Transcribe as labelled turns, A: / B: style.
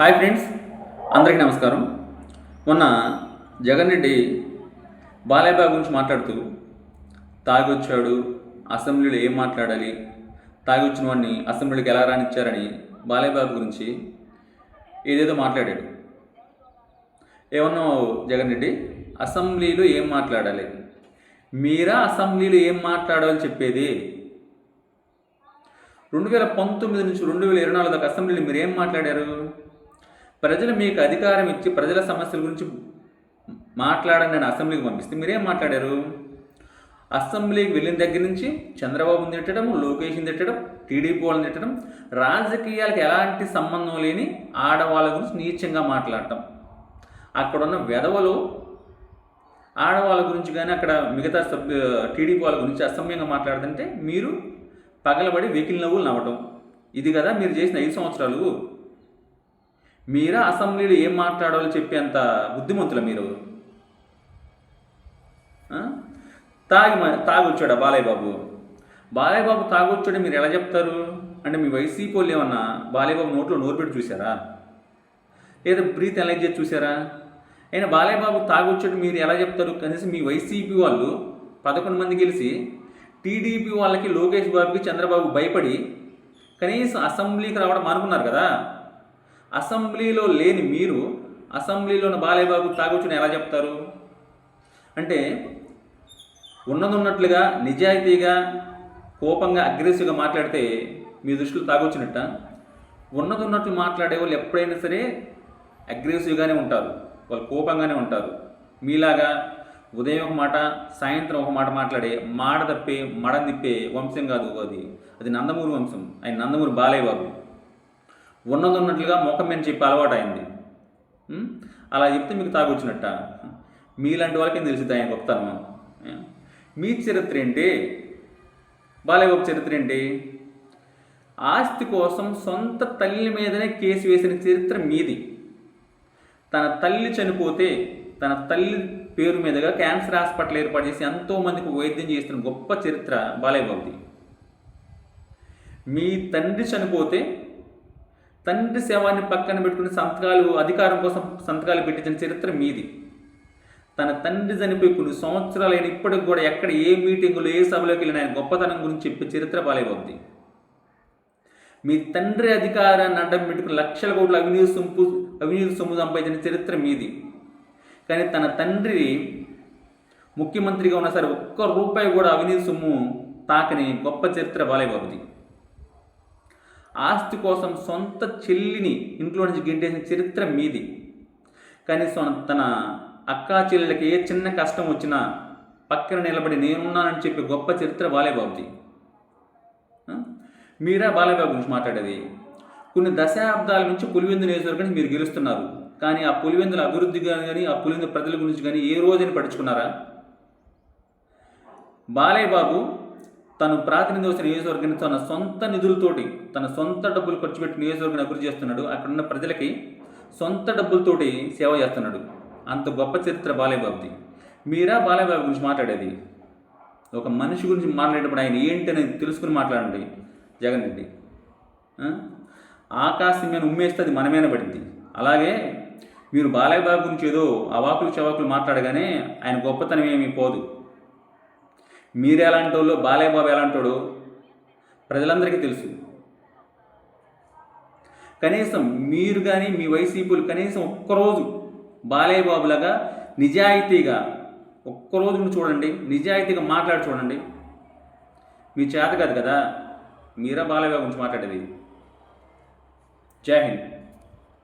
A: Hi friends అందరికీ నమస్కారం. మొన్న జగన్ రెడ్డి బాలయ్యబాబు గురించి మాట్లాడుతూ తాగొచ్చాడు అసెంబ్లీలో ఏం మాట్లాడాలి తాగొచ్చిన వాడిని అసెంబ్లీకి ఎలా రానిచ్చారని బాలయ్యబాబు గురించి ఏదేదో మాట్లాడాడు. ఏమన్నావు జగన్ రెడ్డి? అసెంబ్లీలో ఏం మాట్లాడాలి? మీరా అసెంబ్లీలో ఏం మాట్లాడాలని చెప్పేది? రెండు వేల పంతొమ్మిది నుంచి రెండు వేల ఇరవై నాలుగు దాకా అసెంబ్లీలో మీరు ఏం మాట్లాడారు? ప్రజలు మీకు అధికారం ఇచ్చి ప్రజల సమస్యల గురించి మాట్లాడండి అని అసెంబ్లీకి పంపిస్తే మీరేం మాట్లాడారు? అసెంబ్లీకి వెళ్ళిన దగ్గర నుంచి చంద్రబాబుని తిట్టడం లోకేష్ని తిట్టడం టీడీపీ వాళ్ళని తిట్టడం రాజకీయాలకు ఎలాంటి సంబంధం లేని ఆడవాళ్ళ గురించి నీచంగా మాట్లాడటం. అక్కడున్న వెధవలు ఆడవాళ్ళ గురించి కానీ అక్కడ మిగతా సభ్యు టీడీపీ వాళ్ళ గురించి అసమ్యంగా మాట్లాడుతుంటే మీరు పగలబడి వెకిల్ నవ్వులు నవ్వటం. ఇది కదా మీరు చేసిన ఐదు సంవత్సరాలు. మీరా అసెంబ్లీలో ఏం మాట్లాడాలో చెప్పేంత బుద్ధిమంతుల మీరు? తాగి మ- తాగొచ్చాడా బాలయ్య బాబు బాలయ్య బాబు తాగొచ్చాడు మీరు ఎలా చెప్తారు? అంటే మీ వైసీపీ వాళ్ళు ఏమన్నా బాలయ్య బాబు నోట్లో నోరు పెట్టి చూసారా లేదా బ్రీత్ ఎలా చేసి చూసారా అయినా బాలయ్య బాబు తాగొచ్చాడు మీరు ఎలా చెప్తారు? కనీసం మీ వైసీపీ వాళ్ళు పదకొండు మంది గెలిచి టీడీపీ వాళ్ళకి లోకేష్ బాబుకి చంద్రబాబు భయపడి కనీసం అసెంబ్లీకి రావడం అనుకున్నారు కదా? అసెంబ్లీలో లేని మీరు అసెంబ్లీలోని బాలయ్య బాబు తాగొచ్చుని ఎలా చెప్తారు? అంటే ఉన్నదున్నట్లుగా నిజాయితీగా కోపంగా అగ్రెసివ్గా మాట్లాడితే మీ దృష్టిలో తాగొచ్చినట్ట? ఉన్నదున్నట్లు మాట్లాడే వాళ్ళు ఎప్పుడైనా సరే అగ్రెసివ్గానే ఉంటారు. వాళ్ళు కోపంగానే ఉంటారు. మీలాగా ఉదయం ఒక మాట సాయంత్రం ఒక మాట మాట్లాడే మాట తప్పే మడ తిప్పే వంశం కాదు అది. అది నందమూరి వంశం. ఆయన నందమూరి బాలయ్య బాబు ఉన్నది ఉన్నట్లుగా ముఖం మీద చెప్పి అలవాటు అయింది అలా చెప్తే మీకు తాగొచ్చినట్ట. మీలాంటి వాళ్ళకి తెలిసింది ఆయన గొప్పతనం మీ చరిత్ర ఏంటి? బాలయ్య చరిత్ర ఏంటి? ఆస్తి కోసం సొంత తల్లి మీదనే కేసు వేసిన చరిత్ర మీది. తన తల్లి చనిపోతే తన తల్లి పేరు మీదుగా క్యాన్సర్ హాస్పిటల్ ఏర్పాటు చేసి ఎంతోమందికి వైద్యం చేస్తున్న గొప్ప చరిత్ర బాలయ్య బాబుది మీ తండ్రి చనిపోతే తండ్రి శవాన్ని పక్కన పెట్టుకుని సంతకాలు అధికారం కోసం సంతకాలు పెట్టించిన చరిత్ర మీది. తన తండ్రి చనిపోయి కొన్ని సంవత్సరాలైన ఇప్పటికి కూడా ఎక్కడ ఏ మీటింగులో ఏ సభలోకి వెళ్ళిన ఆయన గొప్పతనం గురించి చెప్పే చరిత్ర బాలయ్యబాబుది మీ తండ్రి అధికారాన్ని అడ్డం పెట్టుకుని లక్షల కోట్ల అవినీతి సొమ్ము అవినీతి సొమ్ము సంపాదించిన చరిత్ర మీది. కానీ తన తండ్రి ముఖ్యమంత్రిగా ఉన్న సరే ఒక్క రూపాయి కూడా అవినీతి సొమ్ము తాకని గొప్ప చరిత్ర బాలయ్యబాబుది ఆస్తి కోసం సొంత చెల్లిని ఇంట్లో నుంచి గెంటేసిన చరిత్ర మీది. కానీ తన అక్కా చెల్లెలకి ఏ చిన్న కష్టం వచ్చినా పక్కన నిలబడి నేనున్నానని చెప్పి గొప్ప చరిత్ర బాలయ్యబాబుది. మీరా బాలేబాబు గురించి మాట్లాడేది? కొన్ని దశాబ్దాల నుంచి పులివెందు నియోజకవర్గాన్ని మీరు గెలుస్తున్నారు. కానీ ఆ పులివెందుల అభివృద్ధి కానీ ఆ పులివెందు ప్రజల గురించి కానీ ఏ రోజైనా పడుచుకున్నారా బాలయ్య బాబు తను ప్రాతినిధ్యం వచ్చిన నియోజకవర్గాన్ని తన సొంత నిధులతోటి తన సొంత డబ్బులు ఖర్చు పెట్టి నియోజకవర్గాన్ని అభివృద్ధి చేస్తున్నాడు. అక్కడున్న ప్రజలకి సొంత డబ్బులతోటి సేవ చేస్తున్నాడు. అంత గొప్ప చరిత్ర బాలయ్యబాబుది మీరా బాలయ్యబాబు గురించి మాట్లాడేది? ఒక మనిషి గురించి మాట్లాడేటప్పుడు ఆయన ఏంటి అనేది తెలుసుకుని మాట్లాడండి. జగన్ రెడ్డి. ఆకాశం మీద ఉమ్మేస్తే అది మనమేన పడింది. అలాగే మీరు బాలయ్య బాబు గురించి ఏదో అవాకులు చవాకులు మాట్లాడగానే ఆయన గొప్పతనం ఏమీ పోదు. మీరు ఎలాంటి వాళ్ళు బాలయ్య బాబు ఎలాంటోడు? ప్రజలందరికీ తెలుసు. కనీసం మీరు కానీ మీ వైసీపీలు కనీసం ఒక్కరోజు బాలయ్య బాబులాగా నిజాయితీగా ఒక్కరోజు చూడండి నిజాయితీగా మాట్లాడి చూడండి. మీ చేత కాదు కదా? మీరా బాలయ్య బాబు గురించి మాట్లాడేది? జై హింద్.